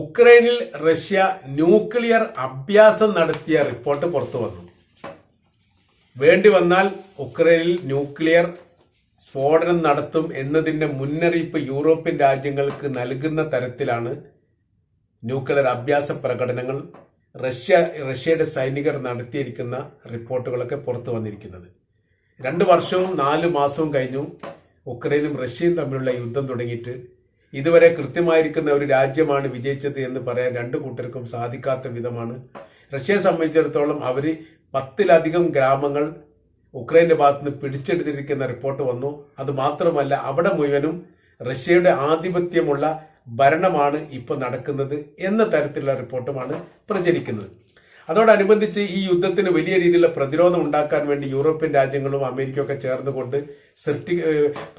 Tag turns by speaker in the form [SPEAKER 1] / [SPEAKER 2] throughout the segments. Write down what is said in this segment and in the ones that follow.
[SPEAKER 1] ഉക്രൈനിൽ Russia nuclear അഭ്യാസം നടത്തിയ report പുറത്തു വന്നു. വേണ്ടി വന്നാൽ ഉക്രൈനിൽ ന്യൂക്ലിയർ സ്ഫോടനം നടത്തും എന്നതിന്റെ മുന്നറിയിപ്പ് യൂറോപ്യൻ രാജ്യങ്ങൾക്ക് നൽകുന്ന തരത്തിലാണ് ന്യൂക്ലിയർ അഭ്യാസ പ്രകടനങ്ങൾ റഷ്യ റഷ്യയുടെ സൈനികർ നടത്തിയിരിക്കുന്ന റിപ്പോർട്ടുകളൊക്കെ പുറത്തു വന്നിരിക്കുന്നത്. രണ്ട് വർഷവും നാല് മാസവും കഴിഞ്ഞു. ഉക്രൈനും റഷ്യയും തമ്മിലുള്ള യുദ്ധം തുടങ്ങിയിട്ട് ഇതുവരെ കൃത്യമായിരിക്കുന്ന ഒരു രാജ്യമാണ് വിജയിച്ചത് എന്ന് പറയാൻ രണ്ടു കൂട്ടർക്കും സാധിക്കാത്ത വിധമാണ്. റഷ്യയെ സംബന്ധിച്ചിടത്തോളം അവർ പത്തിലധികം ഗ്രാമങ്ങൾ ഉക്രൈന്റെ ഭാഗത്തുനിന്ന് പിടിച്ചെടുത്തിരിക്കുന്ന റിപ്പോർട്ട് വന്നു. അത് മാത്രമല്ല അവിടെ മുഴുവനും റഷ്യയുടെ ആധിപത്യമുള്ള ഭരണമാണ് ഇപ്പോൾ നടക്കുന്നത് എന്ന തരത്തിലുള്ള റിപ്പോർട്ടുമാണ് പ്രചരിക്കുന്നത്. അതോടനുബന്ധിച്ച് ഈ യുദ്ധത്തിന് വലിയ രീതിയിലുള്ള പ്രതിരോധം ഉണ്ടാക്കാൻ വേണ്ടി യൂറോപ്യൻ രാജ്യങ്ങളും അമേരിക്കയൊക്കെ ചേർന്നുകൊണ്ട് സൃഷ്ടി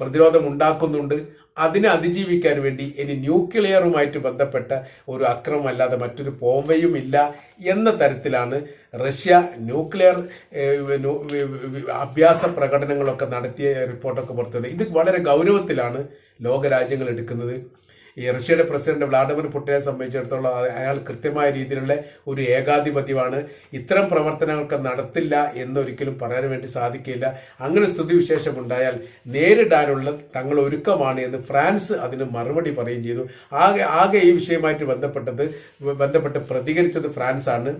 [SPEAKER 1] പ്രതിരോധം ഉണ്ടാക്കുന്നുണ്ട്. അതിനെ അതിജീവിക്കാൻ വേണ്ടി ഇനി ന്യൂക്ലിയറുമായിട്ട് ബന്ധപ്പെട്ട ഒരു അക്രമം അല്ലാതെ മറ്റൊരു പോംവയും ഇല്ല എന്ന തരത്തിലാണ് റഷ്യ ന്യൂക്ലിയർ അഭ്യാസ പ്രകടനങ്ങളൊക്കെ നടത്തിയ റിപ്പോർട്ടൊക്കെ പുറത്തുവിടുന്നത് ഇത് വളരെ ഗൗരവത്തിലാണ് ലോകരാജ്യങ്ങൾ എടുക്കുന്നത്. ഈ റഷ്യയുടെ പ്രസിഡന്റ് വ്ളാഡിമിർ പുട്ടിനെ സംബന്ധിച്ചിടത്തോളം അയാൾ കൃത്യമായ രീതിയിലുള്ള ഒരു ഏകാധിപത്യമാണ്. ഇത്തരം പ്രവർത്തനങ്ങൾക്ക് നടത്തില്ല എന്നൊരിക്കലും പറയാൻ വേണ്ടി സാധിക്കില്ല. അങ്ങനെ സ്ഥിതിവിശേഷം ഉണ്ടായാൽ നേരിടാനുള്ള തങ്ങൾ ഒരുക്കമാണ് എന്ന് ഫ്രാൻസ് അതിന് മറുപടി പറയുകയും ചെയ്തു. ആകെ ആകെ ഈ വിഷയമായിട്ട് ബന്ധപ്പെട്ടത് ബന്ധപ്പെട്ട് പ്രതികരിച്ചത് ഫ്രാൻസ് ആണ്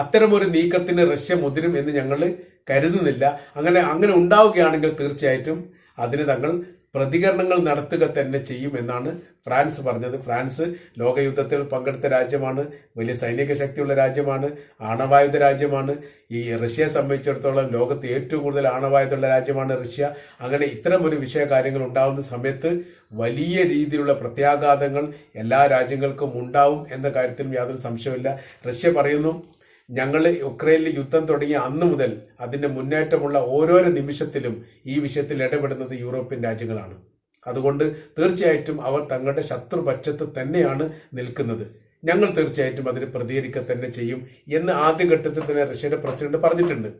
[SPEAKER 1] അത്തരമൊരു നീക്കത്തിന് റഷ്യ മുതിരും എന്ന് ഞങ്ങൾ കരുതുന്നില്ല. അങ്ങനെ അങ്ങനെ ഉണ്ടാവുകയാണെങ്കിൽ തീർച്ചയായിട്ടും അതിന് തങ്ങൾ പ്രതികരണങ്ങൾ നടത്തുക തന്നെ ചെയ്യും എന്നാണ് ഫ്രാൻസ് പറഞ്ഞത്. ഫ്രാൻസ് ലോകയുദ്ധത്തിൽ പങ്കെടുത്ത രാജ്യമാണ്. വലിയ സൈനിക ശക്തിയുള്ള രാജ്യമാണ്. ആണവായുധ രാജ്യമാണ്. ഈ റഷ്യയെ സംബന്ധിച്ചിടത്തോളം ലോകത്ത് ഏറ്റവും കൂടുതൽ ആണവായുധമുള്ള രാജ്യമാണ് റഷ്യ. അങ്ങനെ ഇത്തരം ഒരു വിഷയ കാര്യങ്ങൾ ഉണ്ടാകുന്ന സമയത്ത് വലിയ രീതിയിലുള്ള പ്രത്യാഘാതങ്ങൾ എല്ലാ രാജ്യങ്ങൾക്കും ഉണ്ടാവും എന്ന കാര്യത്തിലും യാതൊരു സംശയമില്ല റഷ്യ പറയുന്നു ഞങ്ങൾ ഉക്രൈനിൽ യുദ്ധം തുടങ്ങിയ അന്ന് മുതൽ അതിന്റെ മുന്നേറ്റമുള്ള ഓരോരോ നിമിഷത്തിലും ഈ വിഷയത്തിൽ ഇടപെടുന്നത് യൂറോപ്യൻ രാജ്യങ്ങളാണ്. അതുകൊണ്ട് തീർച്ചയായിട്ടും അവർ തങ്ങളുടെ ശത്രുപക്ഷത്ത് തന്നെയാണ് നിൽക്കുന്നത്. ഞങ്ങൾ തീർച്ചയായിട്ടും അതിന് പ്രതികരിക്കുക തന്നെ ചെയ്യും എന്ന് ആദ്യഘട്ടത്തിൽ തന്നെ റഷ്യയുടെ പ്രസിഡന്റ് പറഞ്ഞിട്ടുണ്ട്.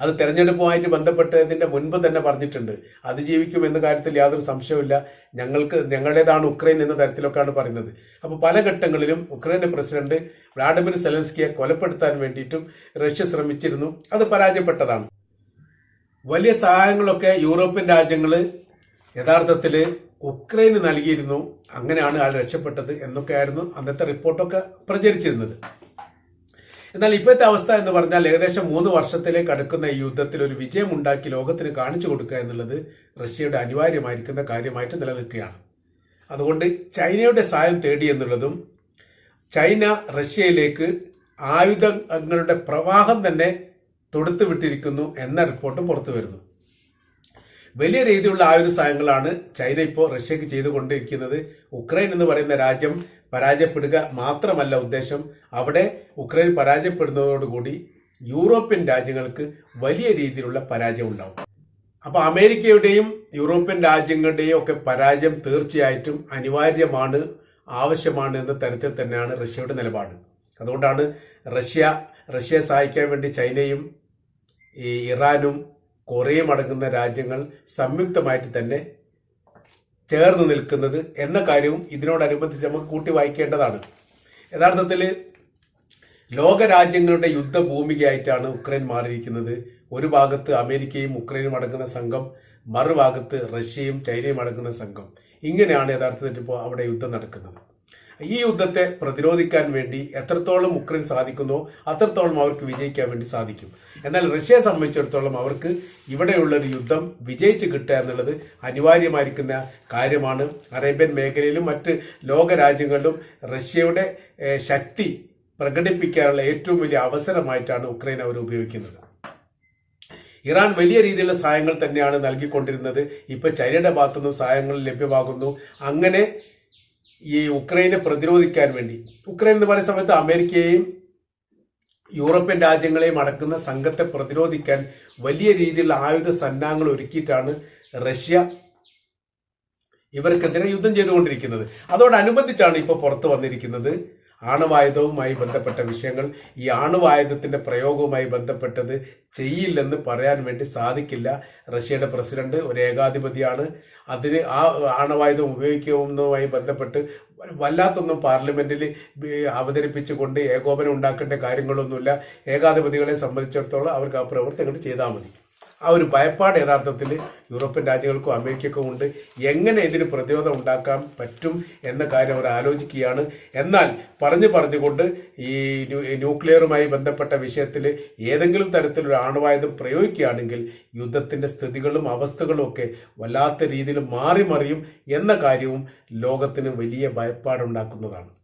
[SPEAKER 1] അത് തെരഞ്ഞെടുപ്പുമായിട്ട് ബന്ധപ്പെട്ടതിന്റെ മുൻപ് തന്നെ പറഞ്ഞിട്ടുണ്ട്. അതിജീവിക്കും എന്ന കാര്യത്തിൽ യാതൊരു സംശയവുമില്ല. ഞങ്ങൾക്ക് ഞങ്ങളുടേതാണ് ഉക്രൈൻ എന്ന തരത്തിലൊക്കെയാണ് പറയുന്നത്. അപ്പോൾ പല ഘട്ടങ്ങളിലും ഉക്രൈന്റെ പ്രസിഡന്റ് വ്ളാഡിമിർ സെലൻസ്കിയെ കൊലപ്പെടുത്താൻ വേണ്ടിയിട്ടും റഷ്യ ശ്രമിച്ചിരുന്നു. അത് പരാജയപ്പെട്ടതാണ്. വലിയ സഹായങ്ങളൊക്കെ യൂറോപ്യൻ രാജ്യങ്ങൾ യഥാർത്ഥത്തിൽ ഉക്രൈന് നൽകിയിരുന്നു. അങ്ങനെയാണ് ആൾ രക്ഷപ്പെട്ടത് എന്നൊക്കെയായിരുന്നു അന്നത്തെ റിപ്പോർട്ടൊക്കെ പ്രചരിച്ചിരുന്നത്. എന്നാൽ ഇപ്പോഴത്തെ അവസ്ഥ എന്ന് പറഞ്ഞാൽ ഏകദേശം മൂന്ന് വർഷത്തിലേക്ക് അടുക്കുന്ന ഈ യുദ്ധത്തിൽ ഒരു വിജയം ഉണ്ടാക്കി ലോകത്തിന് കാണിച്ചു കൊടുക്കുക എന്നുള്ളത് റഷ്യയുടെ അനിവാര്യമായിരിക്കുന്ന കാര്യമായിട്ട് നിലനിൽക്കുകയാണ്. അതുകൊണ്ട് ചൈനയുടെ സഹായം തേടി എന്നുള്ളതും ചൈന റഷ്യയിലേക്ക് ആയുധങ്ങളുടെ പ്രവാഹം തന്നെ തൊടുത്തു വിട്ടിരിക്കുന്നു എന്ന റിപ്പോർട്ടും പുറത്തു വരുന്നു. വലിയ രീതിയിലുള്ള ആയുധ സഹായങ്ങളാണ് ചൈന ഇപ്പോൾ റഷ്യക്ക് ചെയ്തുകൊണ്ടിരിക്കുന്നത്. ഉക്രൈൻ എന്ന് പറയുന്ന രാജ്യം പരാജയപ്പെടുക മാത്രമല്ല ഉദ്ദേശം. അവിടെ ഉക്രൈൻ പരാജയപ്പെടുന്നതോടുകൂടി യൂറോപ്യൻ രാജ്യങ്ങൾക്ക് വലിയ രീതിയിലുള്ള പരാജയം ഉണ്ടാവും. അപ്പോൾ അമേരിക്കയുടെയും യൂറോപ്യൻ രാജ്യങ്ങളുടെയും ഒക്കെ പരാജയം തീർച്ചയായിട്ടും അനിവാര്യമാണ് ആവശ്യമാണ് എന്ന തരത്തിൽ തന്നെയാണ് റഷ്യയുടെ നിലപാട്. അതുകൊണ്ടാണ് റഷ്യ റഷ്യയെ സഹായിക്കാൻ വേണ്ടി ചൈനയും ഈ ഇറാനും കൊറിയയും അടങ്ങുന്ന രാജ്യങ്ങൾ സംയുക്തമായിട്ട് തന്നെ ചേർന്ന് നിൽക്കുന്നത് എന്ന കാര്യവും ഇതിനോടനുബന്ധിച്ച് നമുക്ക് കൂട്ടി വായിക്കേണ്ടതാണ്. യഥാർത്ഥത്തിൽ ലോകരാജ്യങ്ങളുടെ യുദ്ധഭൂമികയായിട്ടാണ് ഉക്രൈൻ മാറിയിരിക്കുന്നത്. ഒരു ഭാഗത്ത് അമേരിക്കയും ഉക്രൈനും അടങ്ങുന്ന സംഘം മറുഭാഗത്ത് റഷ്യയും ചൈനയും അടങ്ങുന്ന സംഘം. ഇങ്ങനെയാണ് യഥാർത്ഥത്തിൽ ഇപ്പോൾ അവിടെ യുദ്ധം നടക്കുന്നത്. ഈ യുദ്ധത്തെ പ്രതിരോധിക്കാൻ വേണ്ടി എത്രത്തോളം ഉക്രൈൻ സാധിക്കുന്നോ അത്രത്തോളം അവർക്ക് വിജയിക്കാൻ വേണ്ടി സാധിക്കും. എന്നാൽ റഷ്യയെ സംബന്ധിച്ചിടത്തോളം അവർക്ക് ഇവിടെയുള്ള ഒരു യുദ്ധം വിജയിച്ച് കിട്ടുക എന്നുള്ളത് അനിവാര്യമായിരിക്കുന്ന കാര്യമാണ്. അറേബ്യൻ മേഖലയിലും മറ്റ് ലോക രാജ്യങ്ങളിലും റഷ്യയുടെ ശക്തി പ്രകടിപ്പിക്കാനുള്ള ഏറ്റവും വലിയ അവസരമായിട്ടാണ് ഉക്രൈൻ അവർ ഉപയോഗിക്കുന്നത്. ഇറാൻ വലിയ രീതിയിലുള്ള സഹായങ്ങൾ തന്നെയാണ് നൽകിക്കൊണ്ടിരുന്നത്. ഇപ്പൊ ചൈനയുടെ ഭാഗത്തുനിന്നും സഹായങ്ങൾ ലഭ്യമാകുന്നു. അങ്ങനെ ഈ ഉക്രൈനെ പ്രതിരോധിക്കാൻ വേണ്ടി. ഉക്രൈൻ എന്ന് പറയുന്ന സമയത്ത് അമേരിക്കയെയും യൂറോപ്യൻ രാജ്യങ്ങളെയും അടക്കുന്ന സംഘത്തെ പ്രതിരോധിക്കാൻ വലിയ രീതിയിലുള്ള ആയുധ സന്നാഹങ്ങൾ ഒരുക്കിയിട്ടാണ് റഷ്യ ഇവർക്കെതിരെ യുദ്ധം ചെയ്തുകൊണ്ടിരിക്കുന്നത്. അതോടനുബന്ധിച്ചാണ് ഇപ്പോൾ പുറത്തു വന്നിരിക്കുന്നത്. ആണവായുധവുമായി ബന്ധപ്പെട്ട വിഷയങ്ങൾ ഈ ആണവായുധത്തിന്റെ പ്രയോഗവുമായി ബന്ധപ്പെട്ടത് ചെയ്യില്ലെന്ന് പറയാൻ വേണ്ടി സാധിക്കില്ല. റഷ്യയുടെ പ്രസിഡന്റ് ഒരു ഏകാധിപതിയാണ്. അതിന് ആ ആണവായുധം ഉപയോഗിക്കുന്നതുമായി ബന്ധപ്പെട്ട് വല്ലാത്തൊന്നും പാർലമെന്റിൽ അവതരിപ്പിച്ചുകൊണ്ട് ഏകോപനം ഉണ്ടാക്കേണ്ട കാര്യങ്ങളൊന്നുമില്ല. ഏകാധിപതികളെ സംബന്ധിച്ചിടത്തോളം അവർക്ക് ആ പ്രവർത്തനങ്ങൾ ചെയ്താൽ മതി. ആ ഒരു ഭയപ്പാട് യഥാർത്ഥത്തിൽ യൂറോപ്യൻ രാജ്യങ്ങൾക്കും അമേരിക്കക്കും ഉണ്ട്. എങ്ങനെ ഇതിന് പ്രതിരോധം ഉണ്ടാക്കാൻ പറ്റും എന്ന കാര്യം അവർ ആലോചിക്കുകയാണ്. എന്നാൽ പറഞ്ഞു പറഞ്ഞുകൊണ്ട് ഈ ന്യൂക്ലിയറുമായി ബന്ധപ്പെട്ട വിഷയത്തിൽ ഏതെങ്കിലും തരത്തിലൊരു ആണവായുധം പ്രയോഗിക്കുകയാണെങ്കിൽ യുദ്ധത്തിന്റെ സ്ഥിതികളും അവസ്ഥകളും ഒക്കെ വല്ലാത്ത രീതിയിൽ മാറി മറിയും എന്ന കാര്യവും ലോകത്തിന് വലിയ ഭയപ്പാടുണ്ടാക്കുന്നതാണ്.